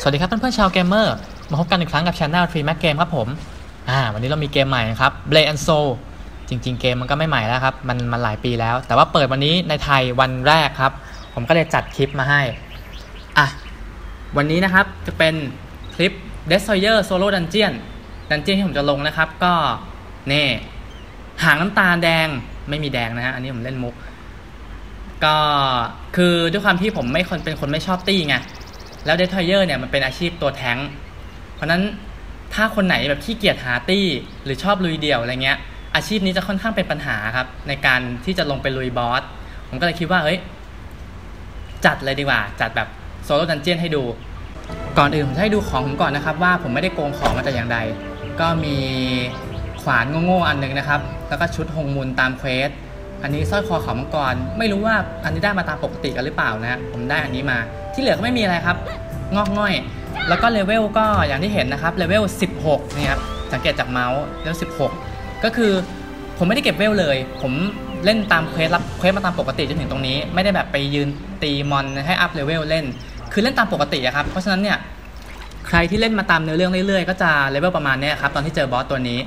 สวัสดีครับเพื่อนๆชาวเกมเมอร์ มาพบกันอีกครั้งกับช anel Tree Mac Game ครับผม อ่า วันนี้เรามีเกมใหม่นะครับ Blade and Soul จริง ๆ เกมมันก็ไม่ใหม่แล้วครับ มันมันหลายปีแล้ว แต่ว่าเปิดวันนี้ในไทยวันแรกครับ ผมก็เลยจัดคลิปมาให้ อะ วันนี้นะครับจะเป็นคลิป Destroyer Solo Dungeon Dungeon ที่ผมจะลงนะครับ ก็เน่หางน้ำตาลแดงไม่มีแดงนะฮะอันนี้ผมเล่นมุก ก็คือด้วยความที่ผมไม่คนเป็นคนไม่ชอบตี้ไง แล้วเดทเยอร์เนี่ยมันเป็นอาชีพตัวแท้ง เพราะนั้นถ้าคนไหนแบบขี้เกียจหาตี้ หรือชอบลุยเดี่ยวอะไรเงี้ย อาชีพนี้จะค่อนข้างเป็นปัญหาครับในการที่จะลงไปลุยบอส ผมก็เลยคิดว่าเฮ้ยจัดเลยดีกว่า จัดแบบโซโล่ดันเจียนให้ดู ก่อนอื่นผมจะให้ดูของผมก่อนนะครับ ว่าผมไม่ได้โกงของมาแต่อย่างใด ก็มีขวานโง่ๆอันหนึ่งนะครับ แล้วก็ชุดฮงมุนตามเควสอันนี้สร้อยคอเขามังกรไม่รู้ว่าอันนี้ได้มาตามปกติกันหรือเปล่านะผมได้อันนี้มาที่เหลือก็ไม่มีอะไรครับ งอกง่อย แล้วก็เลเวลก็อย่างที่เห็นนะครับเลเวล 16นี่ครับสังเกตจากเมาส์เลเวล 16 ก็คือผมไม่ได้เก็บเวลเลย ผมเล่นตามเควสรับเควสมาตามปกติจนถึงตรงนี้ ไม่ได้แบบไปยืนตีมอนให้อัพเลเวลเล่น คือเล่นตามปกติอะครับ เพราะฉะนั้นเนี่ยใครที่เล่นมาตามเนื้อเรื่องเรื่อยๆ ก็จะเลเวลประมาณเนี้ยครับตอนที่เจอบอสตัวนี้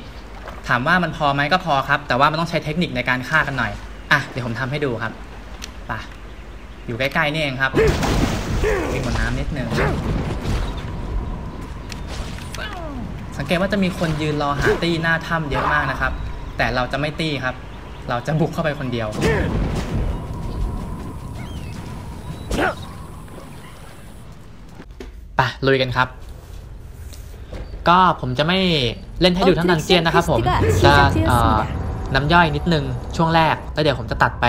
ถามว่ามันพอไหมก็พอครับ แต่ว่ามันต้องใช้เทคนิคในการฆ่ากันหน่อยอะเดี๋ยวผมทำให้ดูครับไปอยู่ใกล้ๆนี่เองครับ วิ่งบนน้ำนิดนึงสังเกตว่าจะมีคนยืนรอหาตี้หน้าถ้ำเยอะมากนะครับ แต่เราจะไม่ตี้ครับ เราจะบุกเข้าไปคนเดียวไปลุยกันครับ ก็ผมจะไม่เล่นให้ดูทั้งดันเจียนนะครับผม จะน้ำย่อยนิดนึงช่วงแรก แล้วเดี๋ยวผมจะตัดไป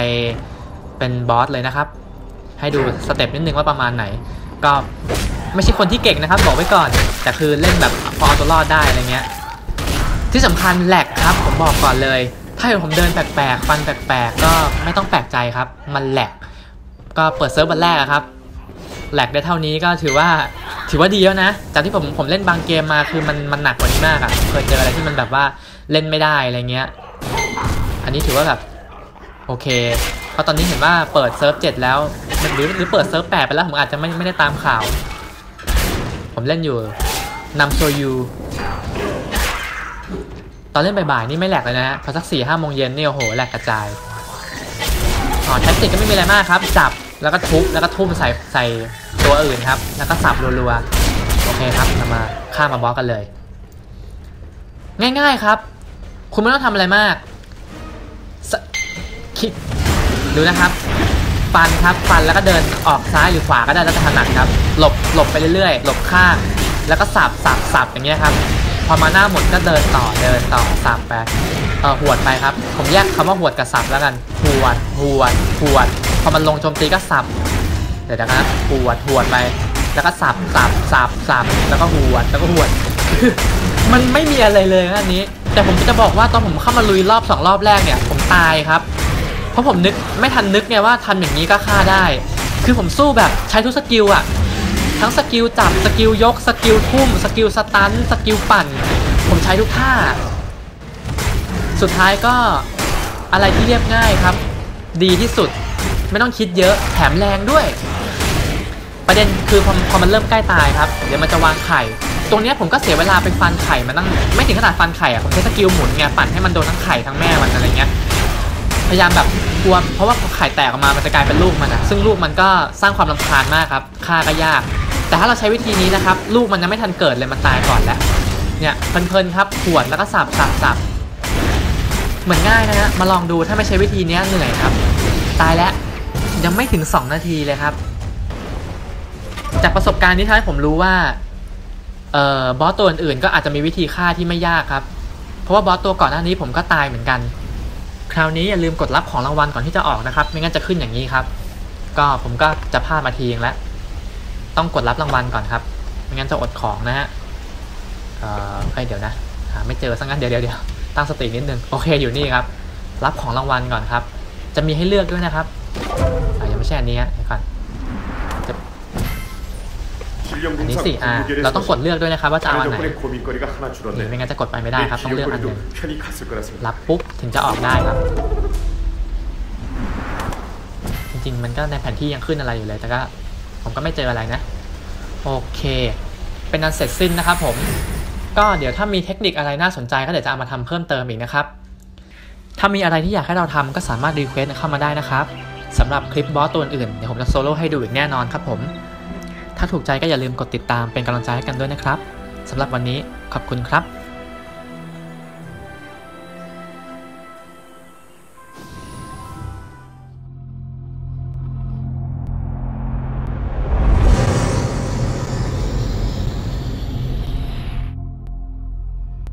เป็นบอสเลยนะครับ ให้ดูสเต็ปนิดนึงว่าประมาณไหน ก็ไม่ใช่คนที่เก่งนะครับ บอกไว้ก่อน แต่คือเล่นแบบพอเอาตัวรอดได้อะไรเงี้ย ที่สำคัญแหลกครับผมบอกก่อนเลย ถ้าผมเดินแปลกๆฟันแปลกๆก็ไม่ต้องแปลกใจครับ มันแหลกก็เปิดเซิร์ฟวันแรกครับแหลกได้เท่านี้ก็ถือว่าถือว่าดีแล้วนะ จากที่ผมผมเล่นบางเกมมาคือมันมันหนักกว่านี้มากอะ่ะเคยเจออะไรที่มันแบบว่าเล่นไม่ได้อะไรเงี้ย อันนี้ถือว่าแบบโอเค ราะตอนนี้เห็นว่าเปิดเซิร์ฟเจ็ดแล้วหรือหรือเปิดเซิร์ฟแปดไปแล้วผมอาจจะไม่ไม่ได้ตามข่าว ผมเล่นอยู่นำโซยูตอนเล่นบ่ายๆนี่ไม่แหลกเลยนะฮะพอสักสี่ห้าโมงเย็นนี่โอ้โหแหลกกระจายอ๋อแท็กติกก็ไม่มีอะไรมากครับจับแล้วก็ทุบแล้วก็ทุ่มใส่ใส่ตัวอื่นครับ แล้วก็สับรัวๆโอเคครับเรามาข้ามมาบล็อกกันเลย ง่ายๆครับ คุณไม่ต้องทำอะไรมากคิด ดูนะครับฟันครับฟันแล้วก็เดินออกซ้ายหรือขวาก็ได้แล้วแต่ถนัดครับ หลบหลบไปเรื่อยๆ หลบข้างแล้วก็สับสับสับอย่างเงี้ยครับ พอมาหน้าหมดก็เดินต่อเดินต่อสับไปเออหวดไปครับ ผมแยกคำว่าหวดกับสับแล้วกันหวดหวดหวด พอมันลงโจมตีก็สับเดี๋ยวนะครับหวดหวดไป แล้วก็สับสับสับสับแล้วก็หวดแล้วก็หวด มันไม่มีอะไรเลยอันนี้ แต่ผมจะบอกว่าตอนผมเข้ามาลุยรอบสองรอบแรกเนี่ย ผมตายครับ เพราะผมนึกไม่ทันนึกไงว่าทำอย่างนี้ก็ฆ่าได้ คือผมสู้แบบใช้ทุกสกิลอะทั้งสกิลจับสกิลยกสกิลทุ่มสกิลสตันสกิลปั่น ผมใช้ทุกท่า สุดท้ายก็อะไรที่เรียบง่ายครับ ดีที่สุดไม่ต้องคิดเยอะแถมแรงด้วย ประเด็นคือพอพอมันเริ่มใกล้ตายครับ เดี๋ยวมันจะวางไข่ ตรงเนี้ยผมก็เสียเวลาไปฟันไข่มาตั้งไม่ถึงขนาดฟันไข่อะผมใช้สกิลหมุนไงปั่นให้มันโดนทั้งไข่ทั้งแม่มันอะไรเงี้ย พยายามแบบกลัวเพราะว่าไข่แตกออกมามันจะกลายเป็นลูกมันอะซึ่งลูกมันก็สร้างความรำคาญมากครับฆ่าก็ยาก แต่ถ้าเราใช้วิธีนี้นะครับ ลูกมันยังไม่ทันเกิดเลยมันตายก่อนแล้วเนี่ยเพลินๆครับขวดแล้วก็สับสับสับเหมือนง่ายนะฮะมาลองดูถ้าไม่ใช้วิธีนี้เหนื่อยครับ ตายแล้วยังไม่ถึง 2 นาทีเลยครับ จากประสบการณ์ที่ทำให้ผมรู้ว่าเอ่อบอสตัวอื่นๆก็อาจจะมีวิธีฆ่าที่ไม่ยากครับ เพราะว่าบอสตัวก่อนหน้านี้ผมก็ตายเหมือนกัน คราวนี้อย่าลืมกดรับของรางวัลก่อนที่จะออกนะครับ ไม่งั้นจะขึ้นอย่างนี้ครับ ก็ผมก็จะพลาดมาทีเองแล้ว ต้องกดรับรางวัลก่อนครับ ไม่งั้นจะอดของนะฮะ เอ่อเอ้เดี๋ยวนะหาไม่เจอสักงั้นเดี๋ยวเดี๋ยวตั้งสตินิดนึง โอเคอยู่นี่ครับ รับของรางวัลก่อนครับ จะมีให้เลือกด้วยนะครับอ่ายังไม่ใช่อันนี้ฮะเดี๋ยวก่อน นี่สิอ่าเราต้องกดเลือกด้วยนะครับว่าจะเอาอันไหนไม่งั้นจะกดไปไม่ได้ครับต้องเลือกอันนึงรับปุ๊บถึงจะออกได้ครับ จริงๆมันก็ในแผนที่ยังขึ้นอะไรอยู่เลย แต่ก็ผมก็ไม่เจออะไรนะ โอเค เป็นอันเสร็จสิ้นนะครับผมก็เดี๋ยวถ้ามีเทคนิคอะไรน่าสนใจก็เดี๋ยวจะเอามาทำเพิ่มเติมอีกนะครับ ถ้ามีอะไรที่อยากให้เราทำก็สามารถรีเควสตเข้ามาได้นะครับสำหรับคลิปบอสตัวอื่นเดี๋ยวผมจะโซโล่ให้ดูอีกแน่นอนครับผม ถ้าถูกใจก็อย่าลืมกดติดตามเป็นกำลังใจให้กันด้วยนะครับสำหรับวันนี้ขอบคุณครับ